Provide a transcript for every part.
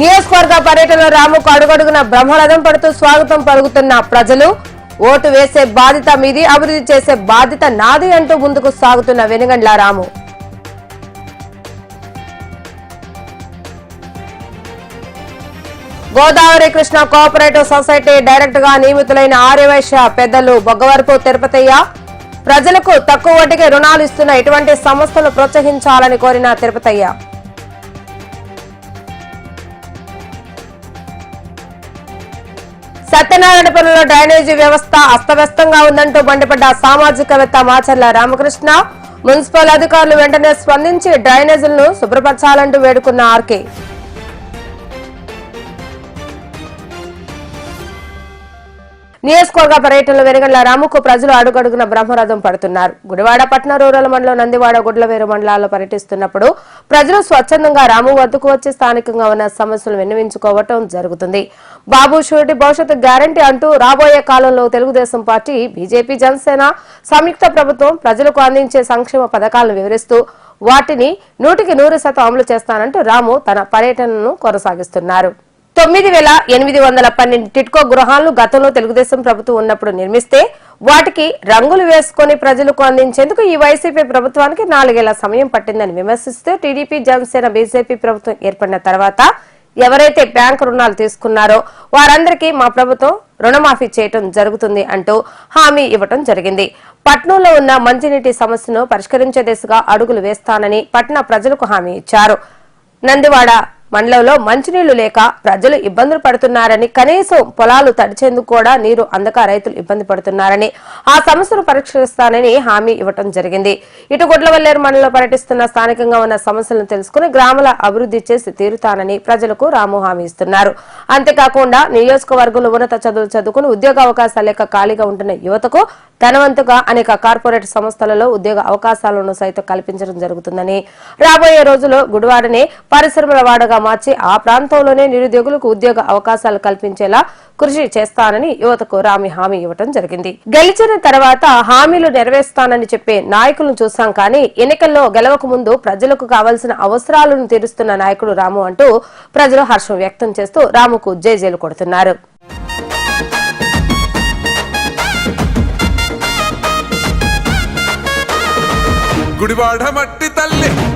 నియోజకవర్గ పర్యటన రాముకు అడుగడుగున బ్రహ్మరథం పడుతూ స్వాగతం పలుకుతున్న ప్రజలు ఓటు వేసే బాధ్యత మీది అభివృద్ధి చేసే బాధ్యత నాది అంటూ ముందుకు సాగుతున్న వెనుగండ్ల రాము. గోదావరి కృష్ణ కోఆపరేటివ్ సొసైటీ డైరెక్ట్గా నియమితులైన ఆర్యవైశ్య పెద్దలు బొగ్గవరపు తిరుపతయ్య ప్రజలకు తక్కువ వడ్డీకి రుణాలు ఇస్తున్న ఇటువంటి సంస్థలు ప్రోత్సహించాలని కోరిన తిరుపతయ్య. సత్యనారాయణపురంలో డ్రైనేజీ వ్యవస్థ అస్తవ్యస్తంగా ఉందంటూ మండిపడ్డ సామాజికవేత్త మాచర్ల రామకృష్ణ మున్సిపల్ అధికారులు వెంటనే స్పందించి డ్రైనేజీలను శుభ్రపరచాలంటూ వేడుకున్న ఆర్కే. నియోజకవర్గ పర్యటనలో వెనుగండ్ల రాముకు ప్రజలు అడుగడుగున బ్రహ్మరథం పడుతున్నారు. గుడివాడ పట్న రూరల్ మండలం నందివాడ గుడ్లవేరు మండలాల్లో పర్యటిస్తున్నప్పుడు ప్రజలు స్వచ్ఛందంగా రాము వద్దకు వచ్చి స్థానికంగా ఉన్న సమస్యలు విన్నవించుకోవటం జరుగుతుంది. బాబు షూరిటీ భవిష్యత్తు గ్యారంటీ అంటూ రాబోయే కాలంలో తెలుగుదేశం పార్టీ బీజేపీ జనసేన సంయుక్త ప్రభుత్వం ప్రజలకు అందించే సంక్షేమ పథకాలను వివరిస్తూ వాటిని నూటికి నూరు శాతం అమలు చేస్తానంటూ రాము తన పర్యటనను కొనసాగిస్తున్నారు. తొమ్మిది వేల ఎనిమిది వందల పన్నెండు టిట్కో గృహాలను గతంలో తెలుగుదేశం ప్రభుత్వం ఉన్నప్పుడు నిర్మిస్తే వాటికి రంగులు వేసుకుని ప్రజలకు అందించేందుకు ఈ వైసీపీ ప్రభుత్వానికి నాలుగేళ్ళ సమయం పట్టిందని విమర్శిస్తూ టీడీపీ జనసేన బీజేపీ ప్రభుత్వం ఏర్పడిన తర్వాత ఎవరైతే బ్యాంకు రుణాలు తీసుకున్నారో వారందరికీ మా ప్రభుత్వం రుణమాఫీ చేయటం జరుగుతుంది అంటూ హామీ ఇవ్వటం జరిగింది. పట్నంలో ఉన్న మంచినీటి సమస్యను పరిష్కరించే దిశగా అడుగులు వేస్తానని పట్న ప్రజలకు హామీ ఇచ్చారు. నందివాడ మండలంలో మంచినీళ్ళు లేక ప్రజలు ఇబ్బందులు పడుతున్నారని కనీసం పొలాలు తడిచేందుకు కూడా నీరు అందక రైతులు ఇబ్బంది పడుతున్నారని ఆ సమస్యను పరిష్కరిస్తానని హామీ ఇవ్వటం జరిగింది. ఇటు గుడ్లవల్లేరు మండలంలో పర్యటిస్తున్న స్థానికంగా ఉన్న సమస్యలను తెలుసుకుని గ్రామాల అభివృద్ధి చేసి తీరుతానని ప్రజలకు రాము హామీ ఇస్తున్నారు. అంతేకాకుండా నియోజకవర్గంలో ఉన్నత చదువులు చదువుకుని ఉద్యోగ అవకాశాలు లేక ఖాళీగా ఉంటున్న యువతకు ధనవంతుగా అనేక కార్పొరేట్ సంస్థలలో ఉద్యోగ అవకాశాలను సైతం కల్పించడం జరుగుతుందని రాబోయే రోజుల్లో గుడివాడని పరిశ్రమల వాడగా మార్చి ఆ ప్రాంతంలోనే నిరుద్యోగులకు ఉద్యోగ అవకాశాలు కల్పించేలా కృషి చేస్తానని యువతకు రామి హామీ ఇవ్వడం జరిగింది. గెలిచిన తర్వాత హామీలు నెరవేరుస్తానని చెప్పే నాయకులను చూశాం కానీ ఎన్నికల్లో గెలవక ముందు ప్రజలకు కావాల్సిన అవసరాలను తీరుస్తున్న నాయకుడు రాము అంటూ ప్రజలు హర్షం వ్యక్తం చేస్తూ రాముకు జేజేలు కొడుతున్నారు. గుడివాడ మట్టి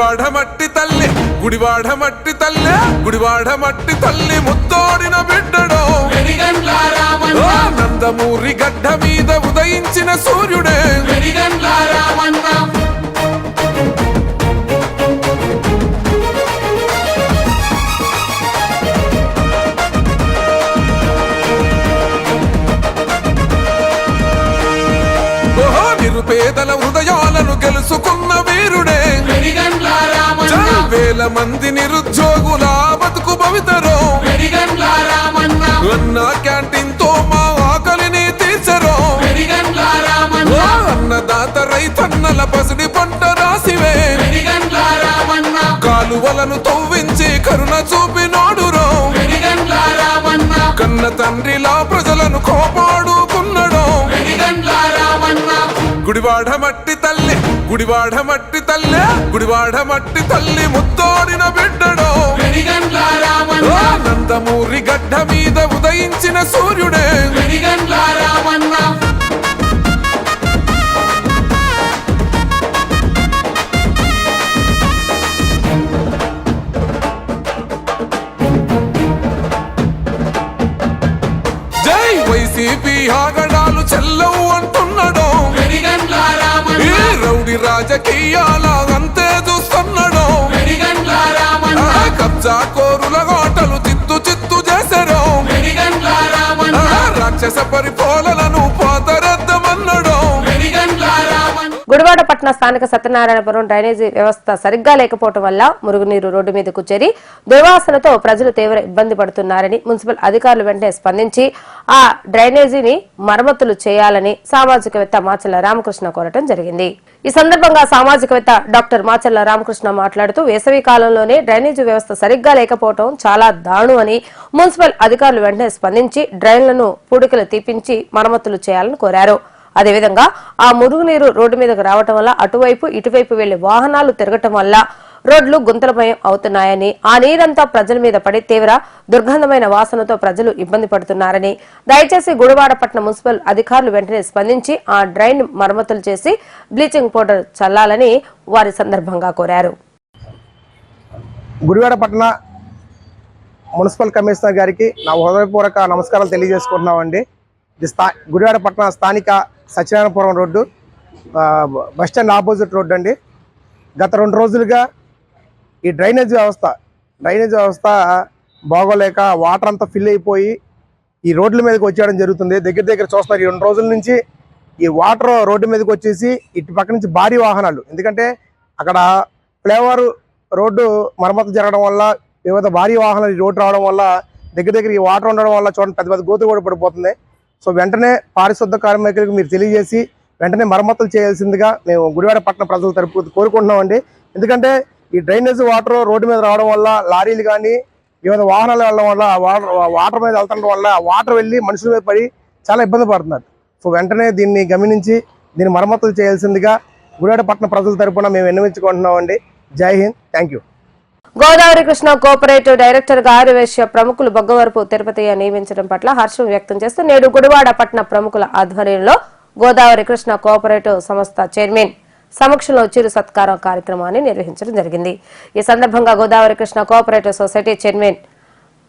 గుడివాడ మట్టి తల్లి గుడివాడ మట్టి తల్లి గుడివాడ మట్టి తల్లి ముత్తోడిన బిడ్డడో. నందమూరి గడ్డ మీద ఉదయించిన సూర్యుడే. నిరుపేదల హృదయాలను గెలుచుకున్న వీరుడే. వేల మంది నిరుద్యోగుల బతుకు భవితరో అన్న క్యాంటీన్తో మా ఆకలిని తీర్చరో. అన్నదాత రైతన్నల పసిడి పంట రాసివే. కాలువలను తవ్వించి కరుణ చూపినోడురో వెలిగండ్ల కన్న తండ్రిలా ప్రజలను కాపాడుకున్నడో. గుడివాడ మట్టి తల్లి గుడివాడ మట్టి తల్లి గుడివాడ మట్టి తల్లి ముత్తోడిన బిడ్డడో. నందమూరి గడ్డ మీద ఉదయించిన సూర్యుడే. రాజకీయాల అంతే చూస్తున్నాడో కబ్జా కోరుల గోటలు చిత్తు చిత్తు చేశారో. రాక్షస పరిపాలనను గుడివాడ పట్టణ స్థానిక సత్యనారాయణపురం డ్రైనేజీ వ్యవస్థ సరిగ్గా లేకపోవడం వల్ల మురుగునీరు రోడ్డు మీదకు చేరి దుర్వాసనతో ప్రజలు తీవ్ర ఇబ్బంది పడుతున్నారని మున్సిపల్ అధికారులు వెంటనే స్పందించి ఆ డ్రైనేజీని మరమ్మతులు చేయాలని సామాజికవేత్త మాచల్ల రామకృష్ణ కోరటం జరిగింది. ఈ సందర్భంగా సామాజికవేత్త డాక్టర్ మాచల్ల రామకృష్ణ మాట్లాడుతూ వేసవి కాలంలోనే డ్రైనేజీ వ్యవస్థ సరిగ్గా లేకపోవడం చాలా దారుణం అని మున్సిపల్ అధికారులు వెంటనే స్పందించి డ్రైన్లను పూడికలు తీపించి మరమ్మతులు చేయాలని కోరారు. అదేవిధంగా ఆ మురుగునీరు రోడ్డు మీదకు రావటం వల్ల అటువైపు ఇటువైపు వెళ్ళే వాహనాలు తిరగటం వల్ల రోడ్లు గుంతలమయం అవుతున్నాయని ఆ నీరంతా ప్రజల మీద పడి తీవ్ర దుర్గంధమైన వాసనతో ప్రజలు ఇబ్బంది పడుతున్నారని దయచేసి గుడివాడపట్నం మున్సిపల్ అధికారులు వెంటనే స్పందించి ఆ డ్రైన్ మరమ్మతులు చేసి బ్లీచింగ్ పౌడర్ చల్లాలని వారి సందర్భంగా కోరారు. గుడివాడపట్న మున్సిపల్ కమిషనర్ గారికి నా హృదయపూర్వక నమస్కారాలు తెలియజేసుకుంటున్నామండి. ఇది స్థా స్థానిక Satyanarayanapuram road bus stand opposite road అండి. గత రెండు రోజులుగా ఈ డ్రైనేజ్ వ్యవస్థ డ్రైనేజ్ వ్యవస్థ బాగోలేక వాటర్ అంతా ఫిల్ అయిపోయి ఈ రోడ్ల మీదకి వచ్చేయడం జరుగుతుంది. దగ్గర దగ్గర చూస్తున్నారు ఈ రెండు రోజుల నుంచి ఈ వాటర్ రోడ్డు మీదకి వచ్చేసి ఇటు పక్క నుంచి భారీ వాహనాలు. ఎందుకంటే అక్కడ ఫ్లేవర్ రోడ్డు మరమ్మతు జరగడం వల్ల వివిధ భారీ వాహనాలు ఈ రోడ్డు రావడం వల్ల దగ్గర దగ్గర ఈ వాటర్ ఉండడం వల్ల చూడండి పెద్ద పెద్ద గోతులు కూడా పడిపోతుంది సో వెంటనే పారిశుద్ధ కార్మికులకు మీరు తెలియజేసి వెంటనే మరమ్మతులు చేయాల్సిందిగా మేము గుడివాడ పట్టణ ప్రజల తరపు కోరుకుంటున్నామండి. ఎందుకంటే ఈ డ్రైనేజ్ వాటర్ రోడ్డు మీద రావడం వల్ల లారీలు కానీ వివిధ వాహనాలు వెళ్ళడం వల్ల వాటర్ వాటర్ మీద వెళ్తడం వల్ల వాటర్ వెళ్ళి మనుషుల మీద పడి చాలా ఇబ్బంది పడుతున్నారు. సో వెంటనే దీన్ని గమనించి దీన్ని మరమ్మతులు చేయాల్సిందిగా గుడివాడ పట్టణ ప్రజల తరపున మేము విన్నవించుకుంటున్నామండి. జై Hind. Thank you Godavari Krishna cooperative డైరెక్టర్గా ఆర్యవేశ్య ప్రముఖులు బొగ్గవరపు తిరుపతియ నియమించడం పట్ల హర్షం వ్యక్తం చేస్తూ నేడు గుడివాడ పట్టణ ప్రముఖుల ఆధ్వర్యంలో గోదావరి కృష్ణ కోఆపరేటివ్ సంస్థ చైర్మన్ సమక్షంలో చిరు సత్కారం కార్యక్రమాన్ని నిర్వహించడం జరిగింది. ఈ సందర్భంగా Godavari Krishna cooperative society chairman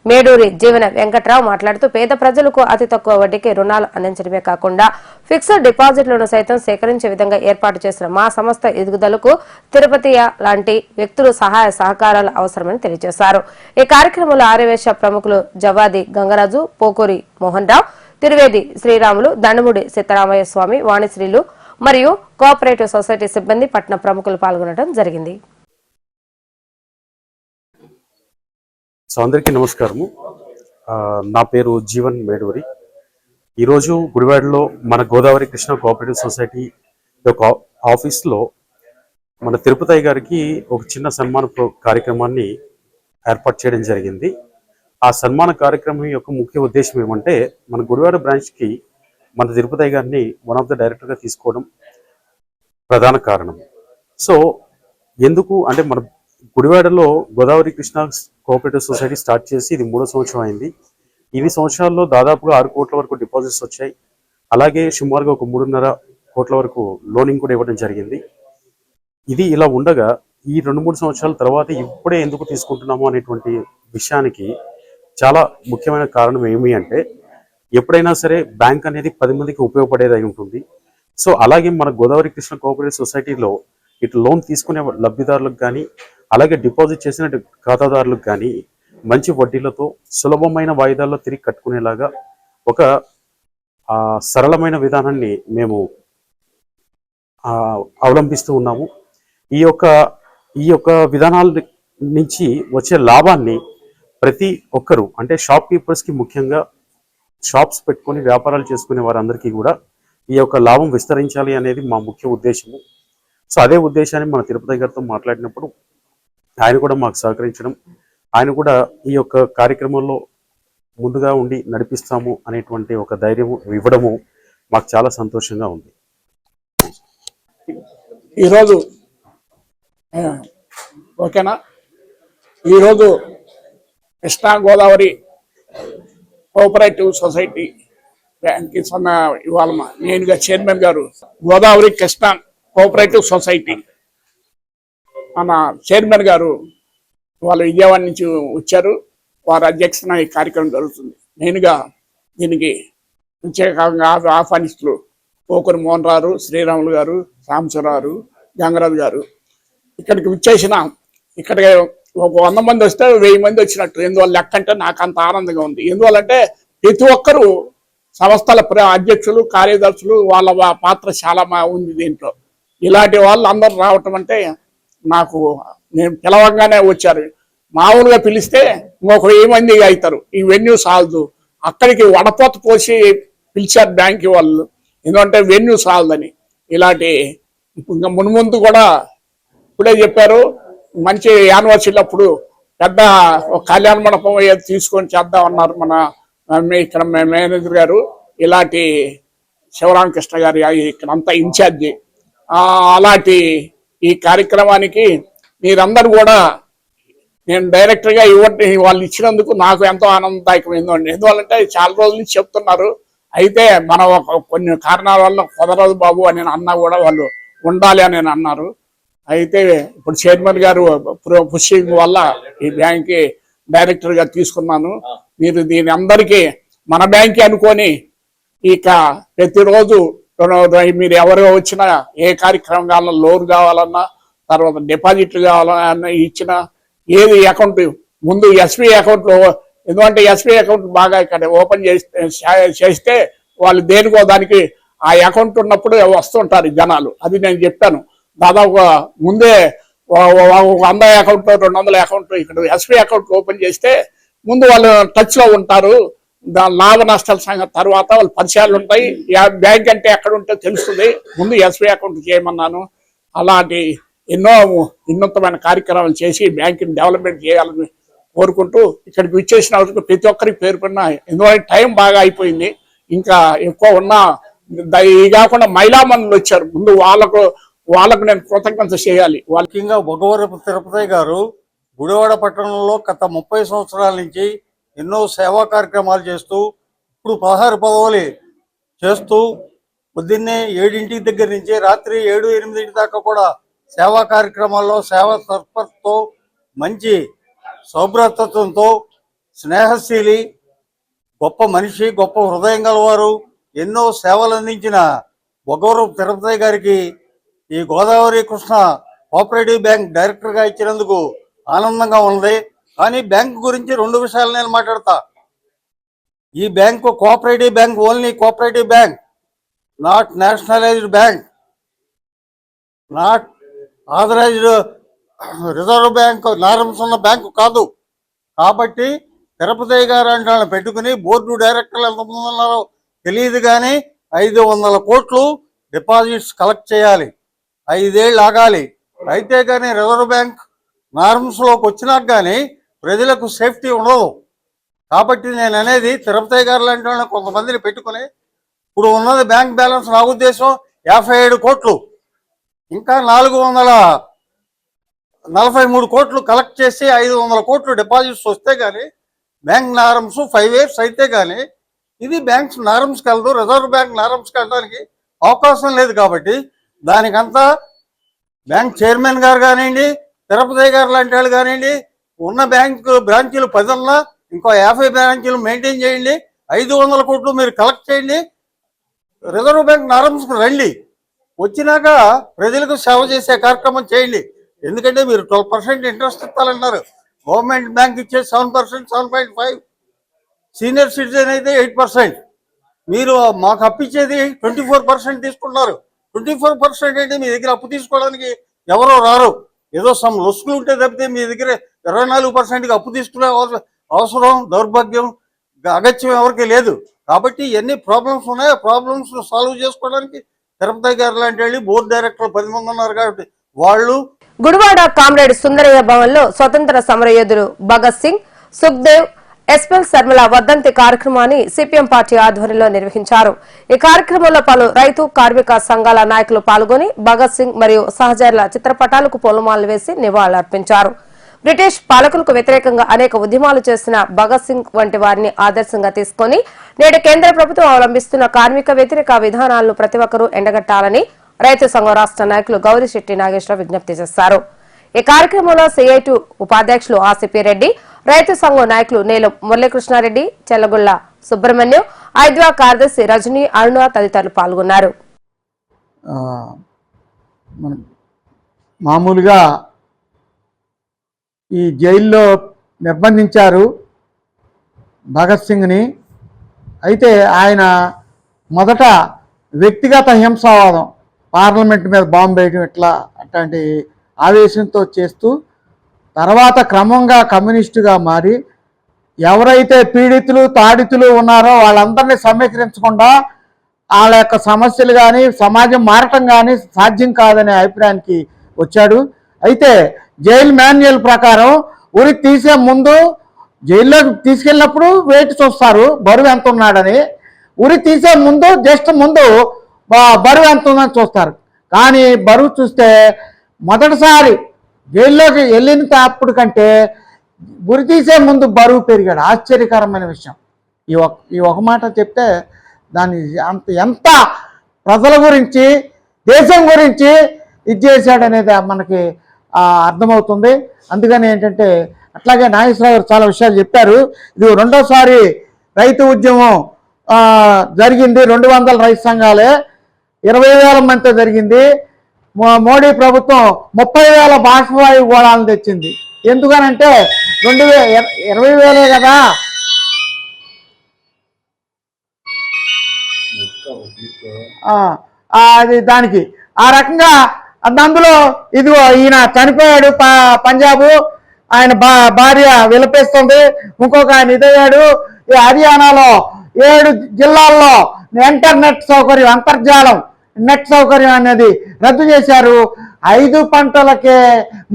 Meduri Jeevana Venkatrao మాట్లాడుతూ పేద ప్రజలకు అతి తక్కువ వడ్డీకి రుణాలు అందించడమే కాకుండా ఫిక్స్డ్ డిపాజిట్లను సైతం సేకరించే విధంగా ఏర్పాటు చేసిన మా సంస్థ ఎదుగుదలకు తిరుపతి లాంటి వ్యక్తులు సహాయ సహకారాలు అవసరమని తెలియజేశారు. ఈ కార్యక్రమంలో ఆర్యవేశ ప్రముఖులు జవాది గంగరాజు పోకూరి మోహన్ రావు తిరువేది శ్రీరాములు దండముడి సీతారామయ్య స్వామి వాణిశ్రీలు మరియు కోఆపరేటివ్ సొసైటీ సిబ్బంది పట్టణ ప్రముఖులు పాల్గొనడం జరిగింది. సో అందరికీ నమస్కారము. నా పేరు జీవన్ మేడవరి. ఈరోజు గుడివాడలో మన గోదావరి కృష్ణ కోఆపరేటివ్ సొసైటీ యొక్క ఆఫీస్లో మన తిరుపతి గారికి ఒక చిన్న సన్మాన ప్రో- కార్యక్రమాన్ని ఏర్పాటు చేయడం జరిగింది. ఆ సన్మాన కార్యక్రమం యొక్క ముఖ్య ఉద్దేశం ఏమంటే మన గుడివాడ బ్రాంచ్కి మన తిరుపతి గారిని వన్ ఆఫ్ ద డైరెక్టర్గా తీసుకోవడం ప్రధాన కారణం. సో ఎందుకు అంటే మన గుడివాడలో Godavari Krishna cooperative society start చేసి ఇది మూడో సంవత్సరం అయింది. ఇన్ని సంవత్సరాల్లో దాదాపుగా ఆరు కోట్ల వరకు డిపాజిట్స్ వచ్చాయి. అలాగే సుమారుగా ఒక మూడున్నర కోట్ల వరకు లోనింగ్ కూడా ఇవ్వడం జరిగింది. ఇది ఇలా ఉండగా ఈ రెండు మూడు సంవత్సరాల తర్వాత ఇప్పుడే ఎందుకు తీసుకుంటున్నాము అనేటువంటి విషయానికి చాలా ముఖ్యమైన కారణం ఏమి అంటే ఎప్పుడైనా సరే బ్యాంక్ అనేది పది మందికి ఉపయోగపడేది అయి ఉంటుంది. సో అలాగే మన గోదావరి కృష్ణ కోఆపరేటివ్ సొసైటీలో ఇటు లోన్ తీసుకునే లబ్ధిదారులకు కానీ అలాగే డిపాజిట్ చేసిన ఖాతాదారులకు కానీ మంచి వడ్డీలతో సులభమైన వాయిదాల్లో తిరిగి కట్టుకునేలాగా ఒక సరళమైన విధానాన్ని మేము అవలంబిస్తూ ఉన్నాము. ఈ యొక్క ఈ యొక్క విధానాల నుంచి వచ్చే లాభాన్ని ప్రతి ఒక్కరూ అంటే షాప్ కీపర్స్కి ముఖ్యంగా షాప్స్ పెట్టుకొని వ్యాపారాలు చేసుకునే వారందరికీ కూడా ఈ యొక్క లాభం విస్తరించాలి అనేది మా ముఖ్య ఉద్దేశము. సో అదే ఉద్దేశాన్ని మన తిరుపతి గారితో మాట్లాడినప్పుడు ఆయన కూడా మాకు సహకరించడం ఆయన కూడా ఈ యొక్క కార్యక్రమంలో ముందుగా ఉండి నడిపిస్తాము అనేటువంటి ఒక ధైర్యం ఇవ్వడము మాకు చాలా సంతోషంగా ఉంది. ఈరోజు ఓకేనా? ఈరోజు Krishna Godavari cooperative society bank సన్న ఇవాళ నేనుగా చైర్మన్ గారు గోదావరి కృష్ణా కోఆపరేటివ్ సొసైటీ. మన చైర్మన్ గారు వాళ్ళు విజయవాడ నుంచి వచ్చారు. వారి అధ్యక్షన ఈ కార్యక్రమం జరుగుతుంది. నేనుగా దీనికి ప్రత్యేకంగా ఆహ్- ఆహ్వానిస్తులు పోకూరు మోహన్ రారు శ్రీరాములు గారు సాంబశివరావు గంగరాజు గారు ఇక్కడికి విచ్చేసిన ఇక్కడికి ఒక వంద మంది వస్తే వెయ్యి మంది వచ్చినట్టు. ఎందువల్ల లెక్క అంటే నాకు అంత ఆనందంగా ఉంది. ఎందువల్లంటే ప్రతి ఒక్కరూ సంస్థల ప్ర- అధ్యక్షులు కార్యదర్శులు వాళ్ళ పాత్ర చాలా మా ఉంది దీంట్లో. ఇలాంటి వాళ్ళు అందరూ రావటం అంటే నాకు నేను పిలవంగానే వచ్చారు. మామూలుగా పిలిస్తే ఇంకొక వెయ్యి మంది అవుతారు. ఈ వెన్యూ సాల్దు. అక్కడికి వడపోత పోసి పిలిచారు బ్యాంక్ వాళ్ళు. ఎందుకంటే వెన్యూ సాల్దని. ఇలాంటి ఇంకా మున్ముందు కూడా ఇప్పుడే చెప్పారు. మంచి యానివర్సరీ అప్పుడు పెద్ద కళ్యాణ మండపం అయ్యేది తీసుకొని చేద్దాం అన్నారు మన ఇక్కడ మే- మేనేజర్ గారు. ఇలాంటి శివరామకృష్ణ గారి ఇక్కడ అంతా ఇన్ఛార్జి. అలాంటి ఈ కార్యక్రమానికి మీరందరూ కూడా నేను డైరెక్టర్గా ఇవ్వండి వాళ్ళు ఇచ్చినందుకు నాకు ఎంతో ఆనందదాయకమైందండి ఎందువల్లంటే చాలా రోజుల నుంచి చెప్తున్నారు. అయితే మనం ఒక కొన్ని కారణాల వల్ల కుదరదు బాబు అని అన్నా కూడా వాళ్ళు ఉండాలి అని నేను అన్నారు. అయితే ఇప్పుడు చైర్మన్ గారు పుషింగ్ వల్ల ఈ బ్యాంక్ డైరెక్టర్గా తీసుకున్నాను. మీరు దీని అందరికీ మన బ్యాంక్ అనుకొని ఇక ప్రతిరోజు మీరు ఎవరు వచ్చినా ఏ కార్యక్రమం కావాలన్నా లోన్ కావాలన్నా తర్వాత డిపాజిట్లు కావాలన్నా ఇచ్చిన ఏది అకౌంట్ ముందు ఎస్బీ అకౌంట్లో ఎందుకంటే ఎస్బీ అకౌంట్ బాగా ఇక్కడ ఓపెన్ చేస్తే చేస్తే వాళ్ళు దేనికో దానికి ఆ అకౌంట్ ఉన్నప్పుడు వస్తుంటారు జనాలు. అది నేను చెప్పాను. దాదాపు ముందే వంద అకౌంట్ రెండు వందల అకౌంట్ ఇక్కడ ఎస్బీ అకౌంట్ ఓపెన్ చేస్తే ముందు వాళ్ళు టచ్లో ఉంటారు. లాభ నష్టాల సంగతి తర్వాత వాళ్ళు పరిచయాలు ఉంటాయి. బ్యాంక్ అంటే ఎక్కడ ఉంటే తెలుస్తుంది. ముందు ఎస్బీ అకౌంట్ చేయమన్నాను. అలాంటి ఎన్నో వినూత్నమైన కార్యక్రమాలు చేసి బ్యాంకుని డెవలప్మెంట్ చేయాలని కోరుకుంటూ ఇక్కడికి విచ్చేసిన ప్రతి ఒక్కరికి పేరు ఎందుకంటే టైం బాగా అయిపోయింది. ఇంకా ఎక్కువ ఉన్న ఇది కాకుండా మహిళా మనులు వచ్చారు. ముందు వాళ్ళకు వాళ్ళకు నేను కృతజ్ఞత చేయాలి. వాళ్ళకి ముఖ్యంగా తిరుపతి గారు గుడివాడ పట్టణంలో గత ముప్పై సంవత్సరాల నుంచి ఎన్నో సేవా కార్యక్రమాలు చేస్తూ ఇప్పుడు పదహారు పదవులు చేస్తూ పొద్దున్నే ఏడింటికి దగ్గర నుంచి రాత్రి ఏడు ఎనిమిదింటి దాకా కూడా సేవా కార్యక్రమాల్లో సేవా తత్పరతో మంచి సౌభ్రతత్వంతో స్నేహశీలి గొప్ప మనిషి గొప్ప హృదయం గలవారు ఎన్నో సేవలు అందించిన బొగవరపు తిరుపతి గారికి ఈ గోదావరి కృష్ణ కోఆపరేటివ్ బ్యాంక్ డైరెక్టర్గా ఇచ్చినందుకు ఆనందంగా ఉంది కానీ బ్యాంక్ గురించి రెండు విషయాలు నేను మాట్లాడతా. ఈ bank cooperative bank only cooperative bank not nationalized bank not authorized reserve bank norms ఉన్న బ్యాంకు కాదు. కాబట్టి తిరుపతి గారు అంటే పెట్టుకుని బోర్డు డైరెక్టర్లు ఎంతమంది ఉన్నారో తెలియదు కానీ ఐదు వందల కోట్లు డిపాజిట్స్ కలెక్ట్ చేయాలి. ఐదేళ్ళు ఆగాలి. అయితే కానీ రిజర్వ్ బ్యాంక్ నార్మ్స్లోకి వచ్చినాక కానీ ప్రజలకు సేఫ్టీ ఉండదు. కాబట్టి నేను అనేది తిరుపతి గారు లాంటి వాళ్ళని కొంతమందిని పెట్టుకుని ఇప్పుడు ఉన్నది బ్యాంక్ బ్యాలెన్స్ నా ఉద్దేశం యాభై ఏడు కోట్లు. ఇంకా నాలుగు వందల నలభై మూడు కోట్లు కలెక్ట్ చేసి ఐదు వందల కోట్లు డిపాజిట్స్ వస్తే కానీ బ్యాంక్ నారమ్స్ ఫైవ్ ఇయర్స్ అయితే కానీ ఇది బ్యాంక్స్ నారమ్స్కి కలదు రిజర్వ్ బ్యాంక్ నారమ్స్కి వెళ్ళడానికి అవకాశం లేదు కాబట్టి దానికంతా బ్యాంక్ చైర్మన్ గారు కానివ్వండి తిరుపతి గారు లాంటి వాళ్ళు కానివ్వండి ఉన్న బ్యాంక్ బ్రాంచీలు పదల్లా ఇంకో యాభై బ్రాంచీలు మెయింటైన్ చేయండి. ఐదు వందల కోట్లు మీరు కలెక్ట్ చేయండి. రిజర్వ్ బ్యాంక్ నారమ్స్కి రండి. వచ్చినాక ప్రజలకు సేవ చేసే కార్యక్రమం చేయండి. ఎందుకంటే మీరు ట్వెల్వ్ పర్సెంట్ ఇంట్రెస్ట్ ఇస్తారన్నారు. గవర్నమెంట్ బ్యాంక్ ఇచ్చే seven percent seven point five. Senior citizen అయితే ఎయిట్ పర్సెంట్. మీరు మాకు అప్పు ఇచ్చేది ట్వంటీ ఫోర్ పర్సెంట్ తీసుకుంటున్నారు ట్వంటీ ఫోర్ పర్సెంట్ అంటే మీ దగ్గర అప్పు తీసుకోవడానికి ఎవరో రారు. ఏదో సమ్ లొసుకులు ఉంటే తప్పితే మీ దగ్గర ఇరవై నాలుగు పర్సెంట్కి అప్పు తీసుకునే అవసరం దౌర్భాగ్యం అగత్యం ఎవరికి లేదు. కాబట్టి ఎన్ని ప్రాబ్లమ్స్ ఉన్నాయో ప్రాబ్లమ్స్ సాల్వ్ చేసుకోవడానికి తిరుపతి గారు లాంటి వాళ్ళు బోర్డు డైరెక్టర్ పది మంది ఉన్నారు కాబట్టి వాళ్ళు గుడివాడ కామ్రేడ్ సుందరయ్య భవన్లో స్వతంత్ర సమరయోధులు భగత్ సింగ్ సుఖ్దేవ్ ఎస్పెల్ శర్మల వర్ధంతి కార్యక్రమాన్ని సిపిఎం పార్టీ ఆధ్వర్యంలో నిర్వహించారు. ఈ కార్యక్రమంలో పలు రైతు కార్మిక సంఘాల నాయకులు పాల్గొని భగత్ సింగ్ మరియు సహచరుల చిత్రపటాలకు పూలమాలలు వేసి నివాళులర్పించారు. బ్రిటిష్ పాలకులకు వ్యతిరేకంగా అనేక ఉద్యమాలు చేసిన భగత్ సింగ్ వంటి వారిని ఆదర్శంగా తీసుకుని నేడు కేంద్ర ప్రభుత్వం అవలంబిస్తున్న కార్మిక వ్యతిరేక విధానాలను ప్రతి ఒక్కరూ ఎండగట్టాలని రైతు సంఘం రాష్ట్ర నాయకులు గౌరిశెట్టి నాగేశ్వర విజ్ఞప్తి చేశారు. ఈ కార్యక్రమంలో సిఐటు ఉపాధ్యక్షులు ఆసిపి రెడ్డి రైతు సంఘం నాయకులు నీలం మురళీకృష్ణారెడ్డి చెల్లగుళ్ళ సుబ్రహ్మణ్యం ఐద్వా కార్యదర్శి రజనీ అరుణ తదితరులు పాల్గొన్నారు. మామూలుగా ఈ జైల్లో నిర్బంధించారు భగత్ సింగ్ని. అయితే ఆయన మొదట వ్యక్తిగత హింసావాదం పార్లమెంట్ మీద బాంబు వేయడం ఇట్లా అట్లాంటి ఆవేశంతో చేస్తూ తర్వాత క్రమంగా కమ్యూనిస్టుగా మారి ఎవరైతే పీడితులు తాడితులు ఉన్నారో వాళ్ళందరినీ సమీకరించకుండా వాళ్ళ యొక్క సమస్యలు కానీ సమాజం మారటం కానీ సాధ్యం కాదనే అభిప్రాయానికి వచ్చాడు. అయితే జైలు మాన్యువల్ ప్రకారం ఉరి తీసే ముందు జైల్లోకి తీసుకెళ్ళినప్పుడు వెయిట్ చూస్తారు బరువు ఎంత ఉన్నాడని. ఉరి తీసే ముందు జస్ట్ ముందు బరువు ఎంత ఉందని చూస్తారు. కానీ బరువు చూస్తే మొదటిసారి జైల్లోకి వెళ్ళిన అప్పుడు కంటే గురి తీసే ముందు బరువు పెరిగాడు. ఆశ్చర్యకరమైన విషయం. ఈ ఒక ఈ ఒక మాట చెప్తే దాని అంత ఎంత ప్రజల గురించి దేశం గురించి ఇది చేశాడనేది మనకి అర్థమవుతుంది. అందుకని ఏంటంటే అట్లాగే నాగేశ్వరరావు గారు చాలా విషయాలు చెప్పారు. ఇది రెండోసారి రైతు ఉద్యమం జరిగింది. రెండు వందల రైతు సంఘాలే ఇరవై వేల మందితో జరిగింది. మోడీ ప్రభుత్వం ముప్పై వేల బాష్పవాయు గోళాలను తెచ్చింది. ఎందుకనంటే రెండు వే ఇరవై వేలే కదా. అది దానికి. ఆ రకంగా అందులో ఇదిగో ఈయన చనిపోయాడు ప- పంజాబు. ఆయన భా భార్య విలపిస్తుంది. ఇంకొక ఆయన ఇదయ్యాడు. ఈ హర్యానాలో ఏడు జిల్లాల్లో ఇంటర్నెట్ సౌకర్యం అంతర్జాలం నెట్ సౌకర్యం అనేది రద్దు చేశారు. ఐదు పంటలకే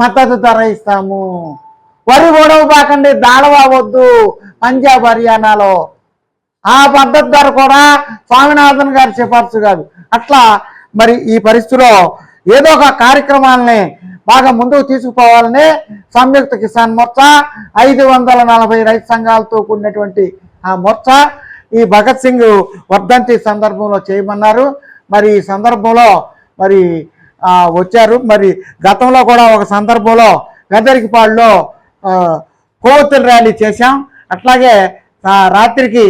మద్దతు ధర ఇస్తాము. వరి గొడవ బాకండి దాడవద్దు పంజాబ్ హర్యానాలో ఆ పద్ధతి ధర కూడా స్వామినాథన్ గారి సిఫార్సు కాదు. అట్లా మరి ఈ పరిస్థితిలో ఏదో ఒక కార్యక్రమాలని బాగా ముందుకు తీసుకుపోవాలని సంయుక్త కిసాన్ మోర్చా ఐదు వందల నలభై రైతు సంఘాలతో కూడినటువంటి ఆ మోర్చా ఈ భగత్ సింగ్ వర్ధంతి సందర్భంలో చేయమన్నారు. మరి ఈ సందర్భంలో మరి వచ్చారు. మరి గతంలో కూడా ఒక సందర్భంలో గదరికిపాడులో ఆ, ర్యాలీ చేశాం. అట్లాగే రాత్రికి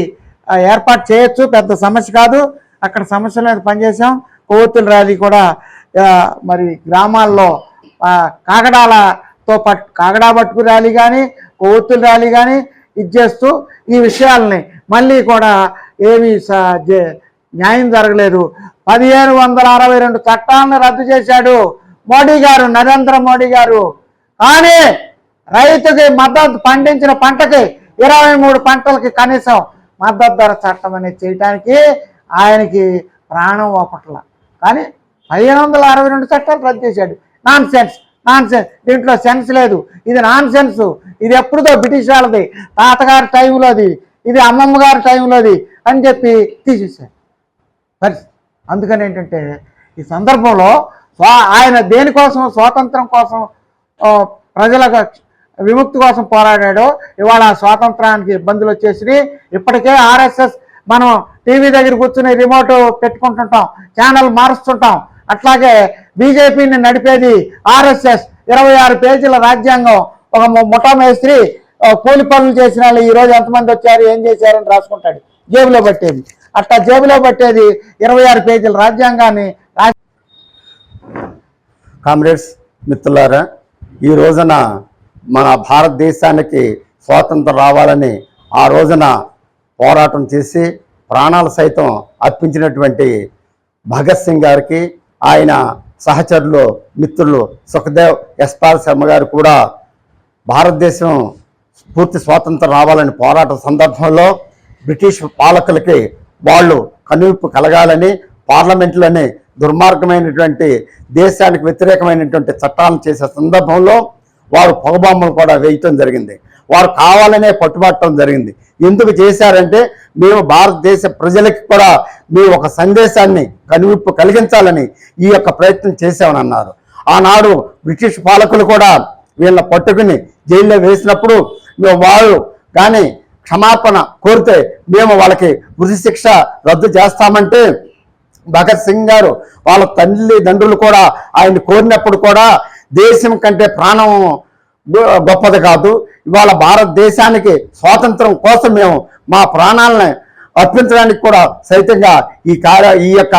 ఏర్పాటు చేయొచ్చు. పెద్ద సమస్య కాదు. అక్కడ సమస్యల మీద పనిచేసాం కొవ్వొత్తుల ర్యాలీ కూడా మరి గ్రామాల్లో కాగడాలతో పట్ కాగడా పట్టుకు ర్యాలీ కానీ కొవ్వొత్తుల ర్యాలీ కానీ ఇది చేస్తూ ఈ విషయాల్ని మళ్ళీ కూడా ఏమీ న్యాయం జరగలేదు. పదిహేను వందల అరవై రెండు చట్టాలను రద్దు చేశాడు మోడీ గారు నరేంద్ర మోడీ గారు. కానీ రైతుకి మద్దతు పండించిన పంటకి ఇరవై మూడు పంటలకి కనీసం మద్దతు ధర చట్టం అనేది చేయడానికి ఆయనకి ప్రాణం ఓపట్ల. కానీ పదిహేను వందల అరవై రెండు చట్టాలు రద్దు చేశాడు. నాన్ సెన్స్ నాన్ సెన్స్ దీంట్లో సెన్స్ లేదు. ఇది నాన్ సెన్స్ ఇది ఎప్పుడుదో బ్రిటిష్ వాళ్ళది. తాతగారి టైంలోది ఇది అమ్మమ్మ గారి టైంలోది అని చెప్పి తీసేశారు. పరిస్థితి. అందుకని ఏంటంటే ఈ సందర్భంలో స్వా ఆయన దేనికోసం స్వాతంత్రం కోసం ప్రజల ప్రజలకు విముక్తి కోసం పోరాడాడో ఇవాళ స్వాతంత్రానికి ఇబ్బందులు వచ్చేసినాయి ఇప్పటికే ఆర్ఎస్ఎస్ మనం టీవీ దగ్గర కూర్చుని రిమోట్ పెట్టుకుంటుంటాం ఛానల్ మారుస్తుంటాం. అట్లాగే బీజేపీని నడిపేది ఆర్ఎస్ఎస్. ఇరవై ఆరు పేజీల రాజ్యాంగం ఒక ముఠా మేస్త్రి కూలి పనులు చేసిన వాళ్ళు ఈరోజు ఎంతమంది వచ్చారు ఏం చేశారని రాసుకుంటాడు. జేబులో పట్టేది. అట్లా జేబులో పట్టేది ఇరవై ఆరు పేజీల రాజ్యాంగాన్ని కామ్రేడ్స్ మిత్రులారా ఈ రోజున మన భారతదేశానికి స్వాతంత్రం రావాలని ఆ రోజున పోరాటం చేసి ప్రాణాలు సైతం అర్పించినటువంటి భగత్ సింగ్ గారికి ఆయన సహచరులు మిత్రులు సుఖదేవ్ ఎస్పాల్ శర్మ గారు కూడా భారతదేశం పూర్తి స్వాతంత్రం రావాలని పోరాటం సందర్భంలో బ్రిటిష్ పాలకులకి వాళ్ళు కనువిప్పు కలగాలని పార్లమెంట్లోనే దుర్మార్గమైనటువంటి దేశానికి వ్యతిరేకమైనటువంటి చట్టాలను చేసే సందర్భంలో వారు పొగబొమ్మలు కూడా వేయటం జరిగింది. వారు కావాలనే పట్టుబట్టడం జరిగింది. ఎందుకు చేశారంటే మేము భారతదేశ ప్రజలకి కూడా మీ ఒక సందేశాన్ని కనువిప్పు కలిగించాలని ఈ యొక్క ప్రయత్నం చేశామని అన్నారు. ఆనాడు బ్రిటిష్ పాలకులు కూడా వీళ్ళ పట్టుకుని జైల్లో వేసినప్పుడు వారు వాళ్ళు కానీ క్షమాపణ కోరితే మేము వాళ్ళకి ఉరి శిక్ష రద్దు చేస్తామంటే భగత్ సింగ్ గారు వాళ్ళ తల్లిదండ్రులు కూడా ఆయన కోరినప్పుడు కూడా దేశం కంటే ప్రాణం గొప్పది కాదు. ఇవాళ భారతదేశానికి స్వాతంత్రం కోసం మేము మా ప్రాణాలను అర్పించడానికి కూడా సైతంగా ఈ కార్య ఈ యొక్క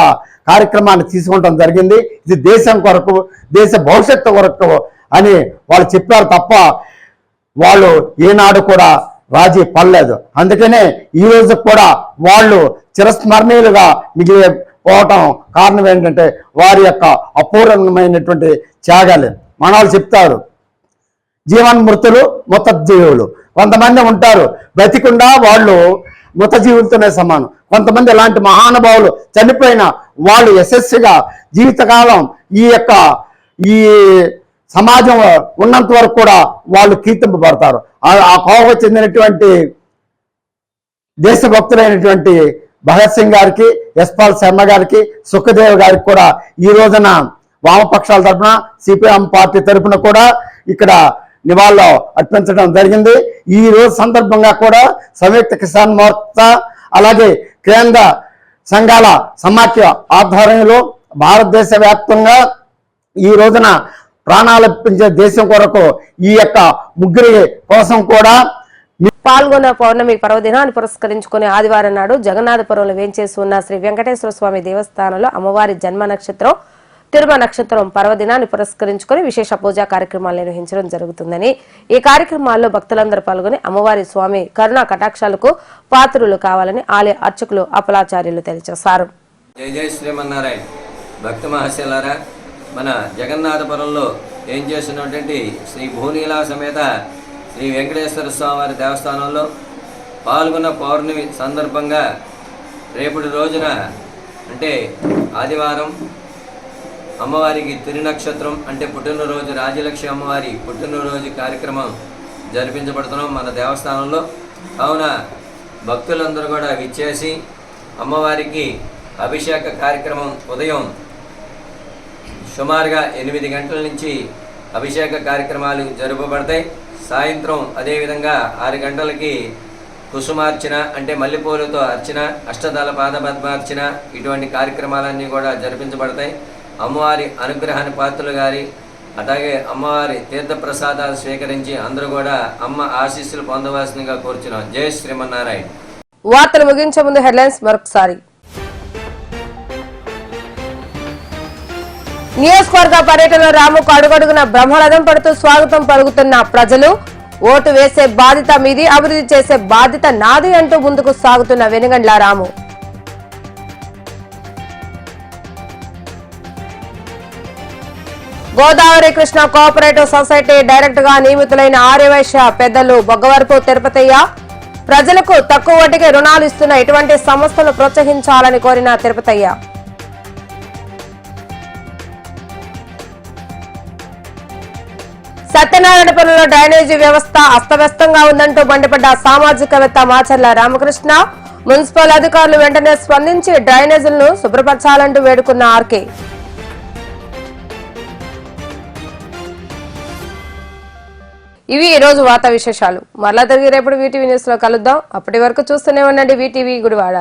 కార్యక్రమాన్ని తీసుకోవడం జరిగింది. ఇది దేశం కొరకు దేశ భవిష్యత్తు కొరకు అని వాళ్ళు చెప్పారు తప్ప వాళ్ళు ఏనాడు కూడా రాజీ పడలేదు. అందుకనే ఈ రోజు కూడా వాళ్ళు చిరస్మరణీయులుగా మిగిలి పోవటం కారణం ఏంటంటే వారి యొక్క అపూర్వమైనటువంటి త్యాగాలు. మనవాళ్ళు చెప్తారు. జీవన్మృతులు మృతజీవులు. కొంతమంది ఉంటారు. బ్రతికుండా వాళ్ళు మృతజీవులతోనే సమానం. కొంతమంది ఇలాంటి మహానుభావులు చనిపోయిన వాళ్ళు యశస్సుగా జీవితకాలం ఈ యొక్క ఈ సమాజం ఉన్నంత వరకు కూడా వాళ్ళు కీర్తింపబడతారు. ఆ- ఆ కోవ చెందినటువంటి దేశభక్తులైనటువంటి భగత్ సింగ్ గారికి యశ్పాల్ శర్మ గారికి సుఖదేవ్ గారికి కూడా ఈ రోజున వామపక్షాల తరపున సిపిఎం పార్టీ తరఫున కూడా ఇక్కడ నివాళులు అర్పించడం జరిగింది. ఈ రోజు సందర్భంగా కూడా సంయుక్త కిసాన్ మోర్చా అలాగే కేంద్ర సంఘాల సమాఖ్య ఆధ్వర్యంలో భారతదేశ వ్యాప్తంగా ఈ రోజున ప్రాణాలర్పించే దేశం కొరకు ఈ యొక్క ముగ్గురి కోసం కూడా పాల్గొన్న పౌర్ణమి పర్వదినాన్ని పురస్కరించుకుని ఆదివారం నాడు జగన్నాథపురంలో వేంచేసి ఉన్న శ్రీ వెంకటేశ్వర స్వామి దేవస్థానంలో అమ్మవారి జన్మ నక్షత్రం తిరుమ నక్షత్రం పర్వదినాన్ని పురస్కరించుకుని విశేష పూజా కార్యక్రమాలు నిర్వహించడం జరుగుతుందని. ఈ కార్యక్రమాల్లో భక్తులందరూ పాల్గొని అమ్మవారి స్వామి కరుణా కటాక్షాలకు పాత్రులు కావాలని ఆలయ అర్చకులు అపలాచార్యులు తెలియజేశారు. జై జై శ్రీమన్నారాయణ. భక్త మన జగన్నాథపురంలో ఏం చేస్తున్నటువంటి శ్రీ భూనీలా సమేత శ్రీ వెంకటేశ్వర స్వామివారి దేవస్థానంలో పాల్గొన్న పౌర్ణమి సందర్భంగా రేపటి రోజున అంటే ఆదివారం అమ్మవారికి తిరునక్షత్రం అంటే పుట్టినరోజు రాజలక్ష్మి అమ్మవారి పుట్టినరోజు కార్యక్రమం జరిపించబడుతున్నాం మన దేవస్థానంలో. కావున భక్తులందరూ కూడా విచ్చేసి అమ్మవారికి అభిషేక కార్యక్రమం ఉదయం సుమారుగా ఎనిమిది గంటల నుంచి అభిషేక కార్యక్రమాలు జరపబడతాయి. సాయంత్రం అదేవిధంగా ఆరు గంటలకి కుసుమార్చన అంటే మల్లెపూలతో అర్చన అష్టదళ పాదపద్మార్చన ఇటువంటి కార్యక్రమాలన్నీ కూడా జరిపించబడతాయి. అమ్మవారి అనుగ్రహాన్ని పాత్రలు గారి అలాగే అమ్మవారి తీర్థప్రసాదాలు స్వీకరించి అందరూ కూడా అమ్మ ఆశీస్సులు పొందవలసిందిగా కోరుచున్నాం. జై శ్రీమన్నారాయణ. వార్తలు ముగించే ముందు హెడ్లైన్స్ మరొకసారి. నియోజకవర్గ పర్యటనలో రాముకు అడుగడుగున బ్రహ్మరథం పడుతూ స్వాగతం పలుకుతున్న ప్రజలు ఓటు వేసే బాధ్యత మీది అభివృద్ధి చేసే బాధ్యత నాది అంటూ ముందుకు సాగుతున్న వెనుగండ్ల రాము. గోదావరి కృష్ణ కోఆపరేటివ్ సొసైటీ డైరెక్టర్గా నియమితులైన ఆర్యవైశ్య పెద్దలు బొగ్గవరపు తిరుపతయ్య ప్రజలకు తక్కువ వడ్డీకి రుణాలు ఇస్తున్న ఇటువంటి సంస్థలు ప్రోత్సహించాలని కోరిన తిరుపతయ్య. సత్యనారాయణపురంలో డ్రైనేజీ వ్యవస్థ అస్తవ్యస్తంగా ఉందంటూ మండిపడ్డ సామాజికవేత్త మాచర్ల రామకృష్ణ. మున్సిపల్ అధికారులు వెంటనే స్పందించి డ్రైనేజీలను శుభ్రపరచాలంటూ వేడుకున్న ఆర్కే. ఇవి ఈ రోజు వార్తా విశేషాలు. మరలా తిరిగి రేపటి వీటీవీ న్యూస్లో కలుద్దాం. అప్పటి వరకు చూస్తూనే ఉండండి వీటీవీ గుడివాడ.